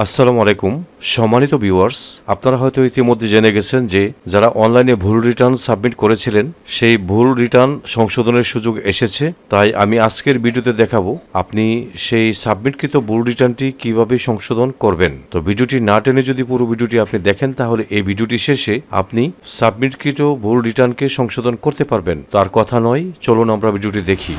আসসালামু আলাইকুম। সম্মানিত ভিউয়ার্স, আপনারা হয়তো ইতিমধ্যে জেনে গেছেন যে যারা অনলাইনে ভুল রিটার্ন সাবমিট করেছিলেন, সেই ভুল রিটার্ন সংশোধনের সুযোগ এসেছে। তাই আমি আজকের ভিডিওতে দেখাবো আপনি সেই সাবমিটকৃত ভুল রিটার্নটি কীভাবে সংশোধন করবেন। তো ভিডিওটি না টেনে যদি পুরো ভিডিওটি আপনি দেখেন, তাহলে এই ভিডিওটি শেষে আপনি সাবমিটকৃত ভুল রিটার্নকে সংশোধন করতে পারবেন। তার কথা নয়, চলুন আমরা ভিডিওটি দেখি।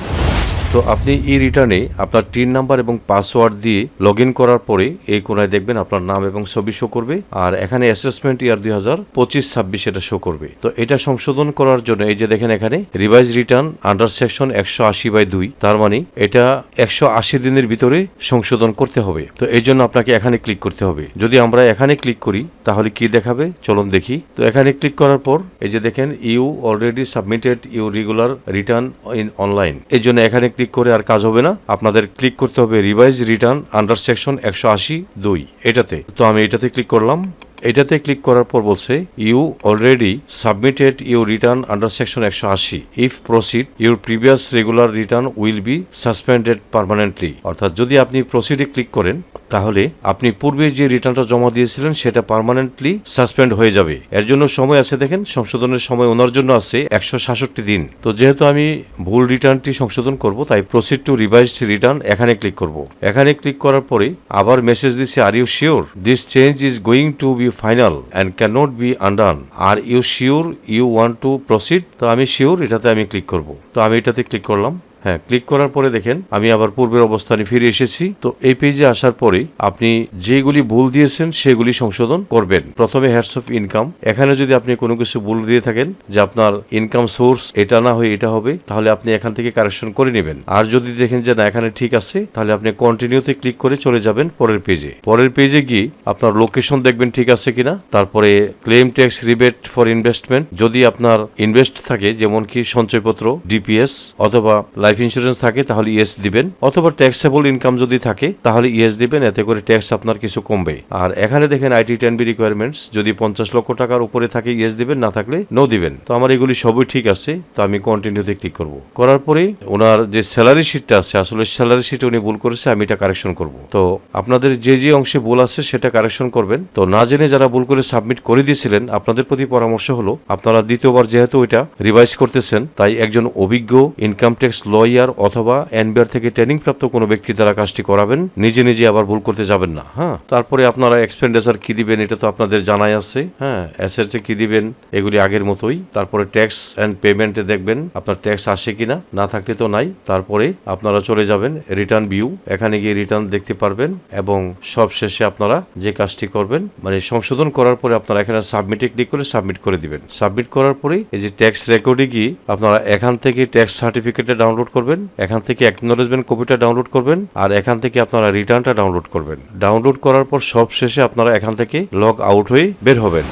তো আপনি ই রিটার্নে আপনার টিন নাম্বার এবং পাসওয়ার্ড দিয়ে লগ ইন করার পরে এই কোনায় দেখবেন আপনার নাম এবং ছবি শো করবে, আর এখানে অ্যাসেসমেন্ট ইয়ার দুই হাজার পঁচিশ ছাব্বিশ এটা শো করবে। তো এটা সংশোধন করার জন্য এই যে দেখেন এখানে রিভাইজ রিটার্ন আন্ডার সেকশন একশো আশি বাই দুই, তার মানে এটা একশো আশি দিনের ভিতরে সংশোধন করতে হবে। তো এই জন্য আপনাকে এখানে ক্লিক করতে হবে। যদি আমরা এখানে ক্লিক করি, তাহলে কি দেখাবে? চলুন দেখি। তো এখানে ক্লিক করার পর এই যে দেখেন you already submitted you regular return in online এই জন্য এখানে ক্লিক করে আর কাজ হবে না। আপনাদের ক্লিক করতে হবে রিভাইজ রিটার্ন আন্ডার সেকশন একশো আশি দুই। এটাতে। তো আমি এটাতে ক্লিক করলাম। এটাতে ক্লিক করার পর বলছে you already submitted you return under section একশো আশি. If proceed your previous regular return will be suspended permanently অর্থাৎ যদি আপনি প্রসিডে ক্লিক করেন, তাহলে আপনি পূর্বে যে রিটার্নটা জমা দিয়েছিলেন, সেটা পারমানেন্টলি সাসপেন্ড হয়ে যাবে। এর জন্য সময় আছে দেখেন, সংশোধনের সময় ওনার জন্য আছে একশো সাতষট্টি দিন। তো যেহেতু আমি ভুল রিটার্নটি সংশোধন করব, তাই প্রসিড টু রিভাইজড রিটার্ন এখানে ক্লিক করব। এখানে ক্লিক করার পরে আবার মেসেজ দিচ্ছে are you sure this change is going to be final and can not be undone are you sure you want to proceed তো আমি শিওর এটাতে আমি ক্লিক করব। তো আমি এটাতে ক্লিক করলাম। হ্যাঁ ক্লিক করার পরে দেখেন, আমি আবার পূর্বের অবস্থানে ফিরে এসেছি। তো এই পেজে আসার পরে আপনি যেগুলি ভুল দিয়েছেন, সেগুলি সংশোধন করবেন। প্রথমে হ্যাডস অফ ইনকাম এখানে যদি আপনি কোনো কিছু ভুল দিয়ে থাকেন, যে আপনার ইনকাম সোর্স এটা না হয়ে, এটা হবে, তাহলে আপনি এখান থেকে কারেকশন করে নেবেন। আর যদি দেখেন যে না, এখানে ঠিক আছে, তাহলে আপনি কন্টিনিউতে ক্লিক করে চলে যাবেন পরের পেজে পরের পেজে গিয়ে আপনার লোকেশন দেখবেন ঠিক আছে কিনা। তারপরে claim tax rebate for investment যদি আপনার ইনভেস্ট থাকে যেমন কি সঞ্চয়পত্র ডিপিএস অথবা লাইফ ইন্স্যুরেন্স থাকে, তাহলে ইয়েস দিবেন। অথবা ট্যাক্সেবল ইনকাম যদি থাকে, তাহলে ইয়েস দিবেন, এতে করে ট্যাক্স আপনার কিছু কমবে। আর এখানে দেখেন আইটি টেন বি রিকোয়ারমেন্টস যদি পঞ্চাশ লক্ষ টাকার উপরে থাকে ইয়েস দিবেন, না থাকলে নো দিবেন। তো আমার এগুলি সবই ঠিক আছে, তো আমি কন্টিনিউতে ক্লিক করব। করার পরে ওনার যে স্যালারি শিটটা আছে, আসলে স্যালারি শিটে উনি ভুল করেছে, আমি এটা কারেকশন করব। তো আপনাদের যে যে অংশে ভুল আছে, সেটা কারেকশন করবেন। তো না জেনে যারা ভুল করে সাবমিট করে দিয়েছিলেন, আপনাদের প্রতি পরামর্শ হলো, আপনারা দ্বিতীয়বার যেহেতু এটা রিভাইজ করতেছেন, তাই একজন অভিজ্ঞ ইনকাম ট্যাক্স লয়ার অথবা এনবিআর থেকে ট্রেনিং প্রাপ্ত কোনো ব্যক্তি দ্বারা কাজটি করাবেন, নিজে নিজে আবার ভুল করতে যাবেন না হ্যাঁ? তারপরে আপনারা এক্সপেন্ডিচার কি দিবেন এটা তো আপনাদের জানাই আছে হ্যাঁ? অ্যাসেটে কি দিবেন, এগুলি আগের মতোই, তারপরে ট্যাক্স অ্যান্ড পেমেন্টে দেখবেন আপনার ট্যাক্স আসে কিনা, না থাকলে তো নাই, তারপরে আপনারা চলে যাবেন রিটার্ন ভিউ এখানে গিয়ে রিটার্ন দেখতে পারবেন এবং সব শেষে আপনারা যে কাজটি করবেন মানে সংশোধন করার পরে আপনারা এখানে সাবমিটে ক্লিক করে সাবমিট করে দিবেন। সাবমিট করার পরে এই যে ট্যাক্স রেকর্ডে গিয়ে আপনারা এখান থেকে ট্যাক্স সার্টিফিকেটটা ডাউনলোড করবেন, এখান থেকে অ্যাকনোলেজমেন্ট কপিটা ডাউনলোড করবেন, আর এখান থেকে আপনারা রিটার্নটা ডাউনলোড করবেন। ডাউনলোড করার পর সব শেষে আপনারা এখান থেকে লগ আউট হয়ে বের হবেন।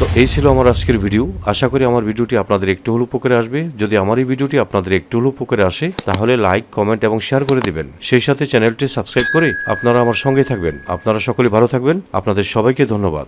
তো এই ছিল আমার আজকের ভিডিও আশা করি আমার ভিডিওটি আপনাদের একটু হলেও উপকারে আসবে। যদি আমার এই ভিডিওটি আপনাদের একটু হলেও উপকারে আসে, তাহলে লাইক কমেন্ট এবং শেয়ার করে দিবেন। সেই সাথে চ্যানেলটি সাবস্ক্রাইব করে আপনারা আমার সঙ্গে থাকবেন। আপনারা সকলে ভালো থাকবেন। আপনাদের সবাইকে ধন্যবাদ।